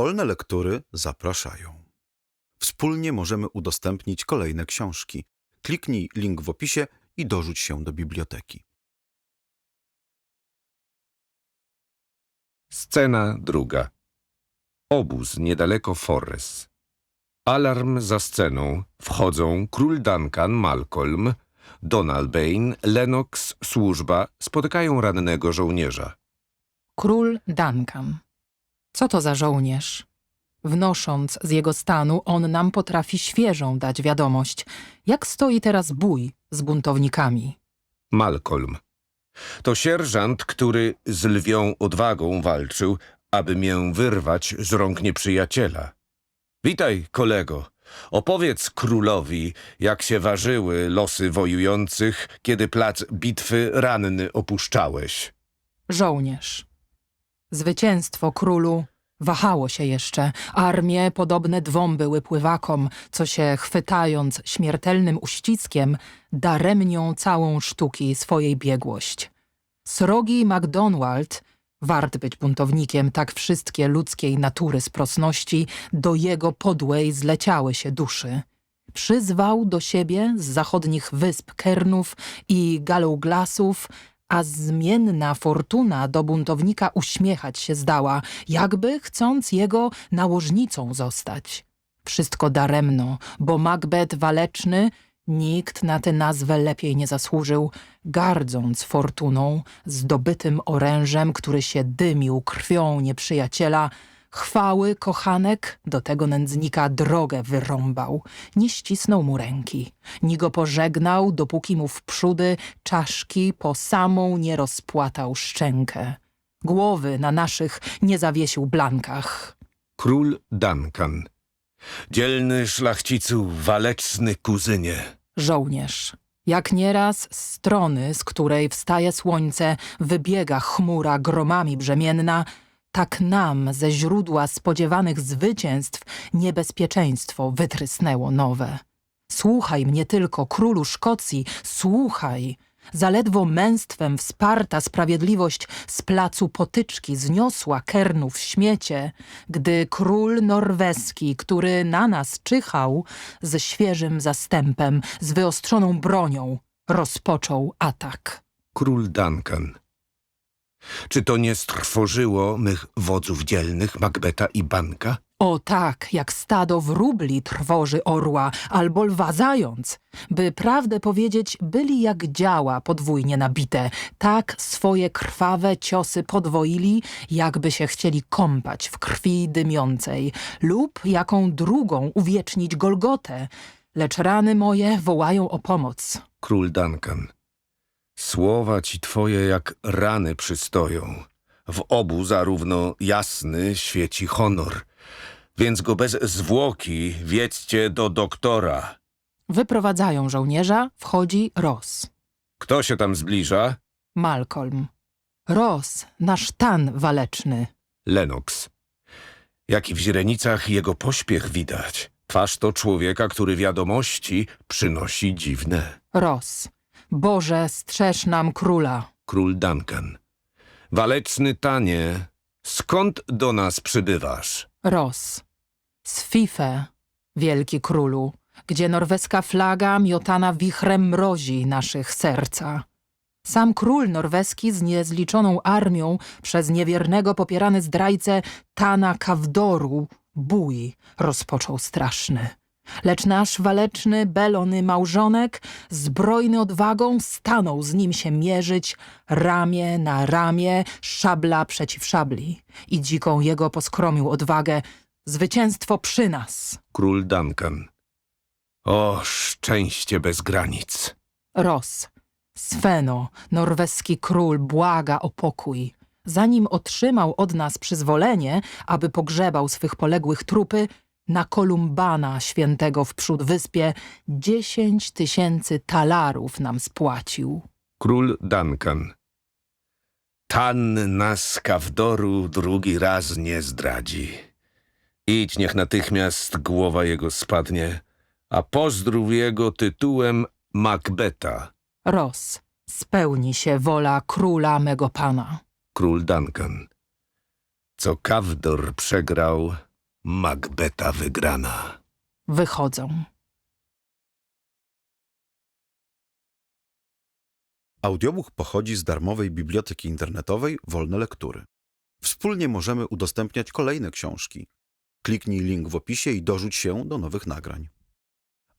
Wolne lektury zapraszają. Wspólnie możemy udostępnić kolejne książki. Kliknij link w opisie i dorzuć się do biblioteki. Scena druga. Obóz niedaleko Forres. Alarm za sceną. Wchodzą król Duncan, Malcolm, Donald Bain, Lennox, służba. Spotykają rannego żołnierza. Król Duncan. Co to za żołnierz? Wnosząc z jego stanu, on nam potrafi świeżą dać wiadomość, jak stoi teraz bój z buntownikami. Malcolm. To sierżant, który z lwią odwagą walczył, aby mię wyrwać z rąk nieprzyjaciela. Witaj, kolego. Opowiedz królowi, jak się ważyły losy wojujących, kiedy plac bitwy ranny opuszczałeś. Żołnierz. Zwycięstwo królu wahało się jeszcze. Armie podobne dwom były pływakom, co się chwytając śmiertelnym uściskiem, daremnią całą sztuki swojej biegłość. Srogi MacDonald, wart być buntownikiem, tak wszystkie ludzkiej natury sprosności do jego podłej zleciały się duszy. Przyzwał do siebie z zachodnich wysp Kernów i Galouglasów, a zmienna fortuna do buntownika uśmiechać się zdała, jakby chcąc jego nałożnicą zostać. Wszystko daremno, bo Macbeth waleczny nikt na tę nazwę lepiej nie zasłużył, gardząc fortuną, zdobytym orężem, który się dymił krwią nieprzyjaciela, chwały kochanek do tego nędznika drogę wyrąbał, nie ścisnął mu ręki, ni go pożegnał, dopóki mu w przódy czaszki po samą nie rozpłatał szczękę. Głowy na naszych nie zawiesił blankach. Król Duncan. Dzielny szlachcicu, waleczny kuzynie. Żołnierz. Jak nieraz z strony, z której wstaje słońce, wybiega chmura gromami brzemienna, tak nam ze źródła spodziewanych zwycięstw niebezpieczeństwo wytrysnęło nowe. Słuchaj mnie tylko, królu Szkocji, słuchaj! Zaledwo męstwem wsparta sprawiedliwość z placu potyczki zniosła Kernów śmiecie, gdy król norweski, który na nas czyhał, ze świeżym zastępem, z wyostrzoną bronią, rozpoczął atak. Król Duncan. Czy to nie strwożyło mych wodzów dzielnych, Macbeta i Banka? O tak, jak stado wróbli trwoży orła, albo lwa zając. By prawdę powiedzieć, byli jak działa podwójnie nabite. Tak swoje krwawe ciosy podwoili, jakby się chcieli kąpać w krwi dymiącej. Lub jaką drugą uwiecznić Golgotę. Lecz rany moje wołają o pomoc. Król Duncan. Słowa ci twoje jak rany przystoją. W obu zarówno jasny świeci honor. Więc go bez zwłoki wiedźcie do doktora. Wyprowadzają żołnierza, wchodzi Ross. Kto się tam zbliża? Malcolm. Ross, nasz tan waleczny. Lennox. Jak i w źrenicach jego pośpiech widać. Twarz to człowieka, który wiadomości przynosi dziwne. Ross. Boże, strzeż nam króla. Król Duncan. Waleczny tanie, skąd do nas przybywasz? Ross. Z Fife, wielki królu, gdzie norweska flaga miotana wichrem mrozi naszych serca. Sam król norweski z niezliczoną armią przez niewiernego popierany zdrajcę Tana Kawdoru bój rozpoczął straszny. Lecz nasz waleczny, belony małżonek, zbrojny odwagą, stanął z nim się mierzyć, ramię na ramię, szabla przeciw szabli. I dziką jego poskromił odwagę, zwycięstwo przy nas. Król Duncan. O, szczęście bez granic. Ros, Sveno, norweski król, błaga o pokój. Zanim otrzymał od nas przyzwolenie, aby pogrzebał swych poległych trupy, na Kolumbana świętego w przód wyspie dziesięć tysięcy talarów nam spłacił. Król Duncan. Tan nas Kawdoru drugi raz nie zdradzi. Idź, niech natychmiast głowa jego spadnie, a pozdrów jego tytułem Macbeta. Ros, spełni się wola króla mego pana. Król Duncan. Co Kawdor przegrał, Macbeta wygrana. Wychodzą. Audiobook pochodzi z darmowej biblioteki internetowej Wolne Lektury. Wspólnie możemy udostępniać kolejne książki. Kliknij link w opisie i dorzuć się do nowych nagrań.